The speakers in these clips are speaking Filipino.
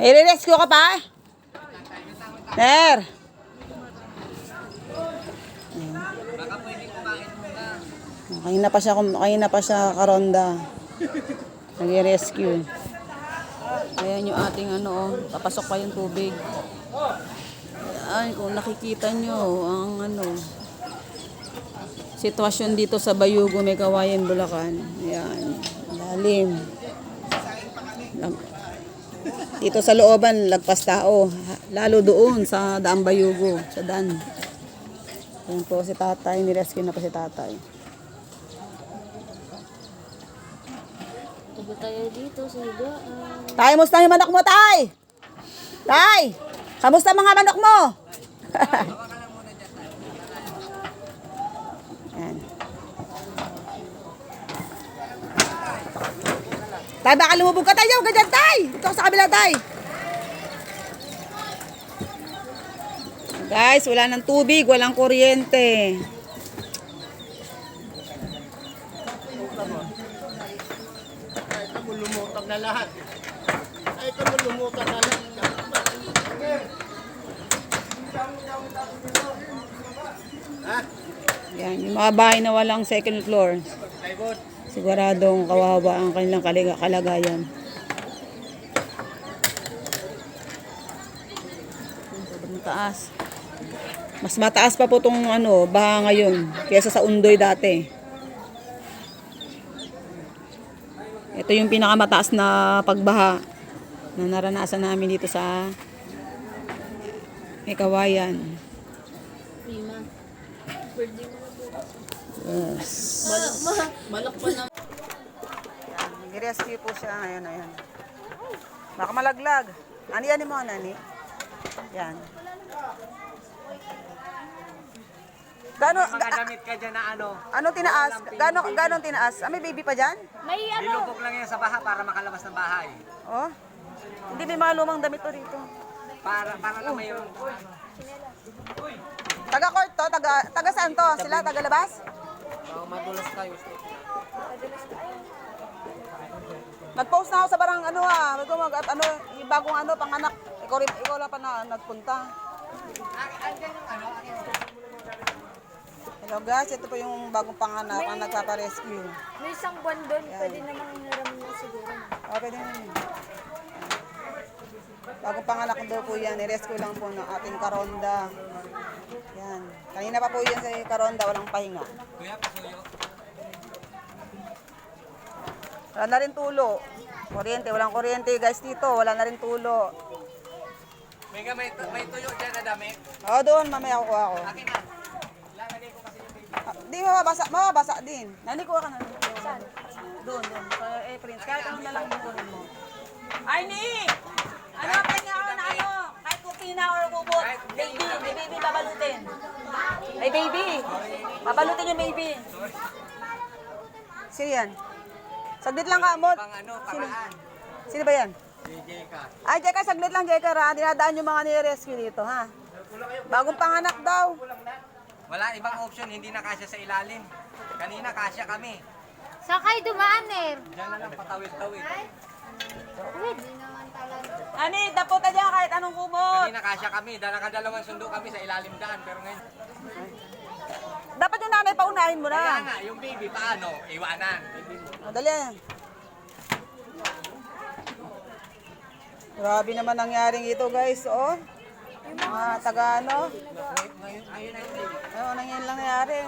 May re-rescue ka pa? Ter. Kanina pa siya, kum- kanina pa siya karonda. Nag-rescue. Ayan yung ating ano, oh, papasok pa yung tubig. Ay, kung nakikita nyo, ang ano, sitwasyon dito sa Bayugo, may kawayan, Bulacan. Ayan, lalim. Lag- dito sa looban, lagpas tao. Lalo doon sa Daang Bayugo, sa Dan. Ayan po si tatay, nirescue na po si tatay. Tabi tayo dito sa higaan. Tay, musta yung manok mo, tay? Tay, kamusta mga manok mo? Tay, baka lumubog ka tayo. Ganyan, tay. Ito sa kabila, tay. Guys, wala ng tubig, walang kuryente. Lumutang na lahat. Ay, ito lumutang na lahat. Yan, yung mga bahay na walang second floor. Siguradong kawawa ang kanilang kalagayan. Sobrang taas. Mas mataas pa po itong ano, baha ngayon kaysa sa undoy dati. Ito yung pinakamataas na pagbaha na naranasan namin dito sa Ikawayan. Prima. Birthday mo. Yes. Malak, ma, malak pa na. Yan, nag-rescue po siya ngayon, ayan. Baka malaglag. Ani, ani mo, nani? Yan. Gano, Mga ga, damit ka dyan na ano, ano tinaas? Gano, gano tinaas? Ah, may baby pa dyan? May ano, nilubog lang yan sa baha para makalabas ng bahay. Oh. Hindi may mga lumang damit to dito. Para, para na may Taga court to, taga, taga saan to? Sila, taga labas? Madulas tayo. Nag-post na ako sa barang ano ah, mag, at ano, yung bagong ano, panganak. Ikaw, rin, ikaw lang pa na nagpunta. Hello guys, ito po yung bagong panganak ang nagpapa-rescue. may isang buwan doon, pwede namang hiram na siguro. Okay din yun. Bagong panganak daw po yan, i-rescue lang po ng ating karonda. Yan. Kanina pa po yan sa karonda, walang pahinga. Kuya, pasuyo. Wala na rin tulo. Kuryente, walang kuryente guys dito, wala na rin tulo. May, may, may tuyo dyan na damit. O doon, mamaya kukuha ko. Akin na. Lalagay ko kasi yung baby. Ah, di mababasa, mababasa din. Nani kuha ka na. Saan? Doon, doon. Eh, Prince. Kahit anong lalang kukunin mo. Ay, ni! Ano ang kanya ako na ano? Kupina or bubot. Baby, may baby babalutin. May baby. Babalutin yung baby. Sino yan? Saglit lang ka, Amot. Pang ano, paraan. Sino ba yan? DJ ka. Ay, Jeka, saglit lang, Jeka. Ha? Dinadaan yung mga nire-rescue dito, ha? Bagong panganak daw. Wala ibang option, hindi na kasya sa ilalim. Kanina kasya kami. Saan kayo dumaan eh? Diyan na lang patawid-tawid. Ani, dapo ka dyan kahit anong kumot. Kanina kasya kami, dala nakadalawang sundo kami sa ilalim daan. Pero ngayon, Dapat yung nanay paunahin mo kaya na. nga, yung baby paano? Iwanan. O, dali. Grabe naman nangyaring ito guys, oh. Mga taga ano. Ngayon, ayun na yung baby. Ano nangyari lang nangyari.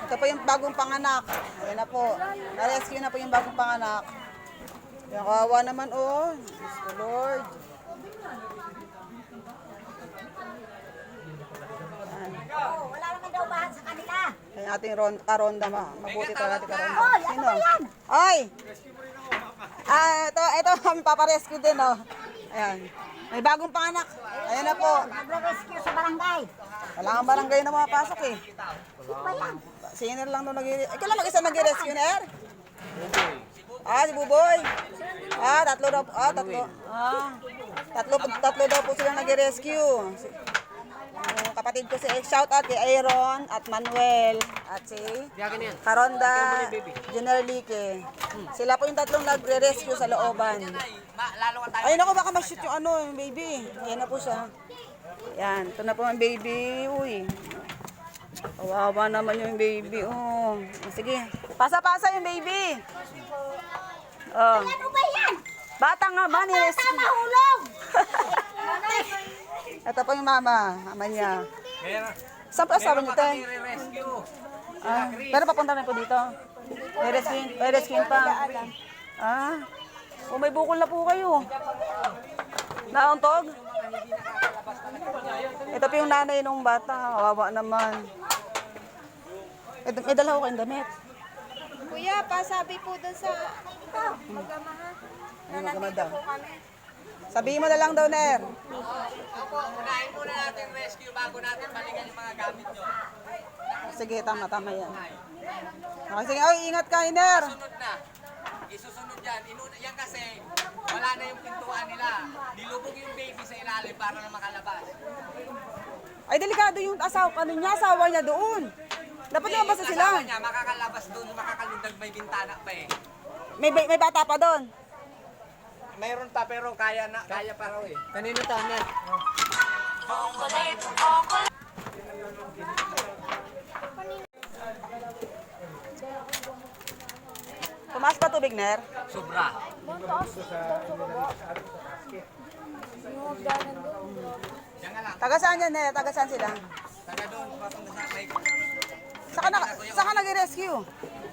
Ito po yung bagong panganak. Ayan na po. Na-rescue na po yung bagong panganak. Yung kawawa naman, oh. Diyos ko, Lord. Wala naman daw bahan sa kanila. Ay, ating ron, karonda ma. Mabuti talaga ating karonda. Oy, ano ba yan? Ay! Ah, ito, ito, kami paparescue din, oh. Ayan. May bagong panganak. Ayan na po. Nagre-rescue sa barangay. Wala kang barangay na mapasok eh. Sino ba yan? Senior lang nung nag Ikaw lang mag-isa nag-rescue na er? Ah, si Buboy. Ah, tatlo daw. Ah, tatlo. Ah, tatlo, tatlo daw po sila nag-rescue. Si- kapatid ko si shout out kay Aaron at Manuel at si Karonda General Lique. Sila po yung tatlong nagre-rescue sa looban. Lalo ka tayo. Ayun ako baka ma-shoot yung ano, yung baby. Yan na po siya. Yan, ito na po ang baby. Uy. Kawawa naman yung baby. Oh. Sige. Pasa-pasa yung baby. Oh. Ano ba yan? Bata nga ba ni Bata mahulog! Ito po yung mama. Mama niya. Saan po asawa niyo, te? rescue Ah, pero papunta rin po dito. May rescue, may rescue pa. Ah. O may bukol na po kayo. Nauntog? Ito po yung nanay nung bata. Kawawa naman. Ito, may dala ko kayong damit. Kuya, pasabi po doon sa magamahan. Ay, magama daw. Sabihin mo na lang daw, Ner. Opo, unahin muna natin rescue bago natin balikan yung mga gamit nyo. Sige, tama, tama yan. Okay, sige. Ay, ingat ka, Ner. Sunod na. Isusunod yan. Inuna, yan kasi wala na yung pintuan nila. Dilubog yung baby sa ilalim para na makalabas. Ay, delikado yung asawa, ano niya, asawa niya doon. Dapat Yung lumabas na sila. asawa niya, makakalabas doon, makakalundag may bintana pa eh. May, may bata pa doon. Mayroon pa pero kaya na, kaya pa raw eh. Kanino tama? Tumaas pa tubig, Ner. Sobra. Taga saan yan, Ner? Taga saan sila? Taga doon, papunta sa may... Saka, na, saka nag-rescue?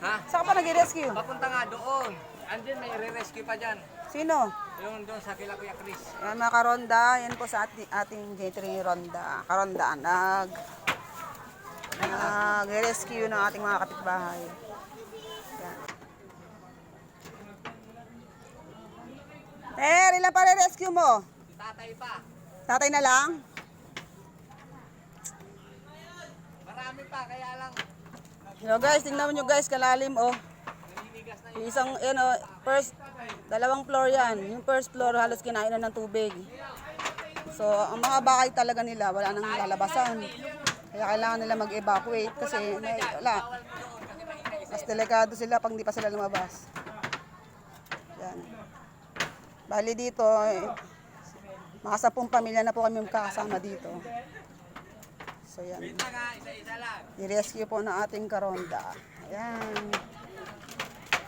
Ha? Saka pa nag-rescue? Papunta nga doon. Andyan, may re-rescue pa dyan. Sino? Yung doon sa kila Kuya Chris. Yan mga karonda, yan po sa ating, ating catering ronda. Karonda, nag nag-rescue ng ating mga kapitbahay. Yan. Ter, ilan pa re-rescue mo? Tatay pa. Tatay na lang? Marami pa, kaya lang Yo guys, tingnan nyo guys, kalalim oh. Yung isang, yan oh, first, dalawang floor yan. Yung first floor halos kinain na ng tubig. So, ang mga bahay talaga nila, wala nang lalabasan. Kaya kailangan nila mag-evacuate kasi may, wala. Mas delikado sila pag hindi pa sila lumabas. Yan. Bali dito, eh, mga sampung pamilya na po kami kasama dito. So yan. I-rescue po ng ating karonda. Ayan.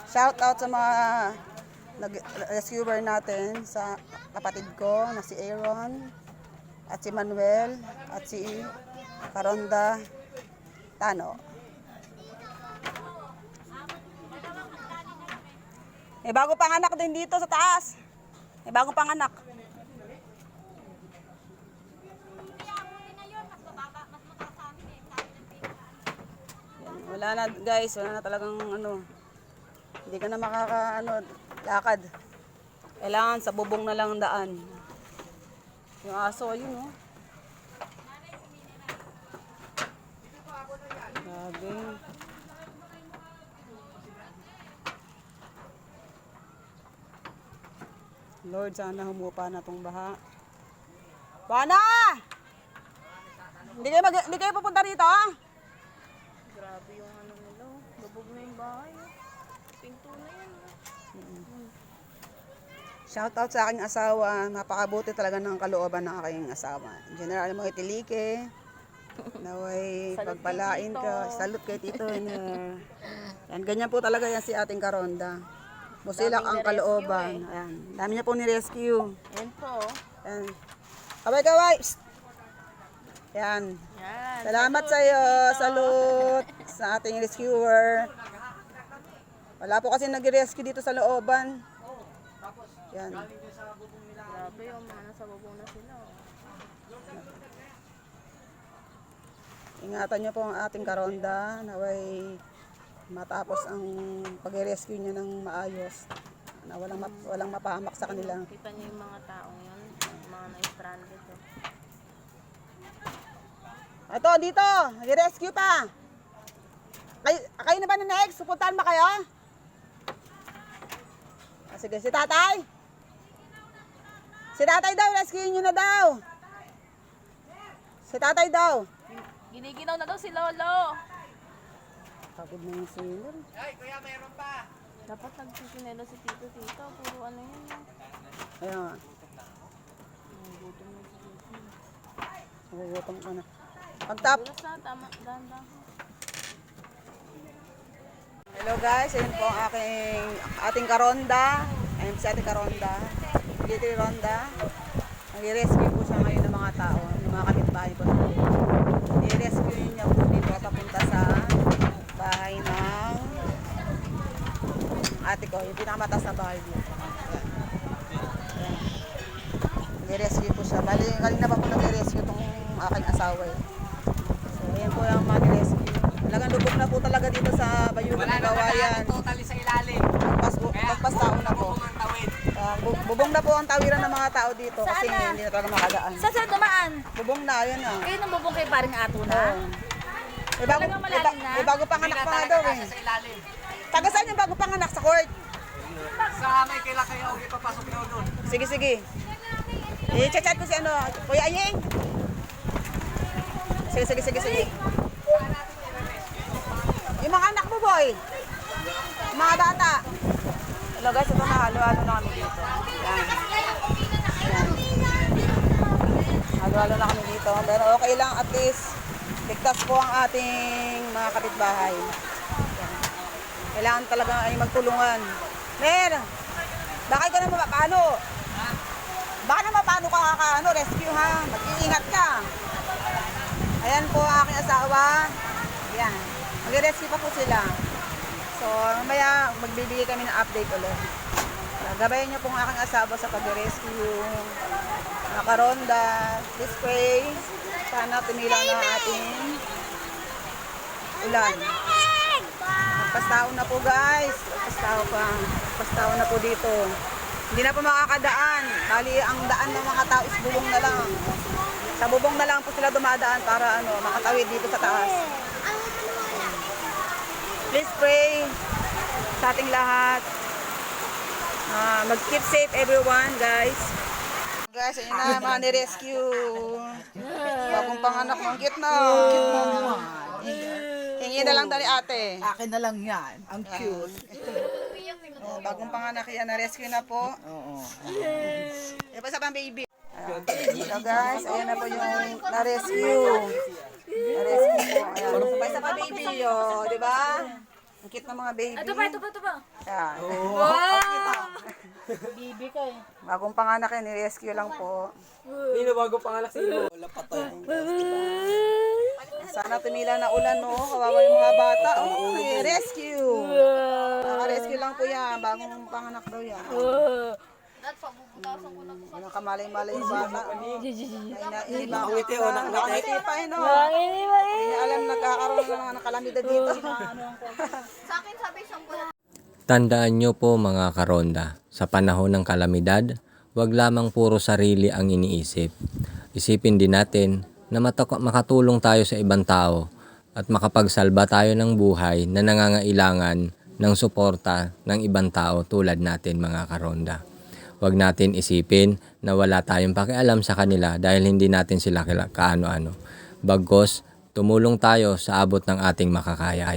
Shout out sa mga nag-rescuer natin sa kapatid ko na si Aaron at si Manuel at si Karonda Tano. May bago panganak din dito sa taas. May bago panganak. Yan, Wala na guys, wala na talagang ano. Hindi ka na makaka ano, lakad. Kailangan sa bubong na lang ang daan. Yung aso, ayun oh. Grabe. Lord, sana humupa na tong baha. Bana! Hindi kayo, mag, hindi kayo pupunta rito, ah? Grabe yung ano nila. oh. Lubog na yung bahay. oh. Pinto na yan. oh. Shout out sa aking asawa. Napakabuti talaga ng kalooban ng aking asawa. General mo itilike. Naway pagpalain ka. Salute kay Tito. Iner. Yan, ganyan po talaga yan si ating Karonda. Busilak ang kalooban. Ayan. Dami niya po ni-rescue. Yan po. oh. Yan. Kaway, kaway! Psst! Yan. Yan. Salamat sa iyo. Salute sa ating rescuer. Wala po kasi nag-rescue dito sa looban. Yan. Grabe yung mga nasa bubong na sila. oh. Ingatan niyo po ang ating karonda. Naway matapos ang pag-rescue niya ng maayos. Na walang, map- walang mapahamak sa kanila. Kita niyo yung mga taong yun. Mga na-stranded. Oh. Ito, dito. Nag-rescue pa. Kayo, kayo na ba na next? Pupuntahan ba kayo? Ah, sige, si tatay. Si tatay daw, rescue nyo na daw. Si tatay daw. Giniginaw na daw si Lolo. Pagod na yung sailor. Ay, kuya, mayroon pa. Dapat nagsisinelo si Tito Tito. Puro ano yun. yun. Ayun nga. Nagugutom ka na. Pagtap. Hello guys, ayun po ang aking ating karonda. Ayun si ating karonda. Dito yung ronda. Nag-rescue po siya ngayon ng mga tao, ng mga kapitbahay po. I-rescue niya po dito papunta sa bahay ng ate ko, yung pinakamatas na bahay dito. Nag-rescue po siya. Bali, kanina pa po nag-rescue itong aking asawa eh. Mga rescue. Talagang lubog na po talaga dito sa Bayugan Wala ng na Gawayan. totally sa ilalim. Pas, Kaya, pas tao na po. ang tawid. Bu- bubong na po ang tawiran ng mga tao dito kasi hindi na talaga makadaan. Saan sila dumaan? Bubong na, yun na. Kayo nang bubong kay paring ato na? Oo. Eh, bago, Talagang eh, malalim ba- na? eh, bago panganak na pa nga daw eh. sa ilalim. Taga saan yung bago panganak sa court? Sa may kailan kayo, ipapasok nyo doon. Sige, sige. Eh, chat-chat ko si ano, Kuya Ayeng. Sige, sige, sige, sige. Yung mga anak mo, boy. Mga bata. Hello guys, ito na, halo-halo na kami dito. Yan. Halo-halo na kami dito. Pero okay lang, at least, ligtas po ang ating mga kapitbahay. Kailangan talaga ay magtulungan. Mer, baka ikaw na mapapano. Baka na mapano ka kaka, ano, rescue ha. Mag-iingat ka. Ayan po ang aking asawa. Yan. Mag-rescue pa po sila. So, mamaya magbibigay kami ng update ulit. Gabayan niyo po ang aking asawa sa pag-rescue. Nakaronda. Please pray. Sana tumila na ating ulan. Pastao na po guys. Pastao pa. Pastao na po dito. Hindi na po makakadaan. Bali, ang daan ng mga tao is bubong na lang. Sa bubong na lang po sila dumadaan para ano, makatawid dito sa taas. Please pray sa ating lahat. Ah, mag-keep safe everyone, guys. Guys, ayun na, mga ni-rescue. Bagong panganak, ang cute na. Hingi na lang dali ate. Akin na lang yan. Ang cute. Oh, bagong panganak yan, na-rescue na po. Oo. Pa sa pang baby. So guys, ayan na po yung na-rescue. Na-rescue po. Ayan. Pa isa pa baby, oh, di ba? Ang cute ng mga baby. Ito pa, ito pa, ito pa. Ayan. Baby ka eh. Bagong panganak yan, ni-rescue lang po. Nino, bago pangalak sa iyo. Sana tumila na ulan, no? Kawawa yung mga bata. Oh, rescue. Naka-rescue lang po yan. Bagong panganak daw yan. Ano kamalay-malay yung bata. oh. Hindi ba? Nakawiti o, nakawiti pa eh, no? Hindi niya alam nagkakaroon na ng kalamidad dito. Tandaan nyo po mga karonda, sa panahon ng kalamidad, wag lamang puro sarili ang iniisip. Isipin din natin na makatulong tayo sa ibang tao at makapagsalba tayo ng buhay na nangangailangan ng suporta ng ibang tao tulad natin mga karonda. Huwag natin isipin na wala tayong pakialam sa kanila dahil hindi natin sila kaano-ano. Bagkos, tumulong tayo sa abot ng ating makakaya.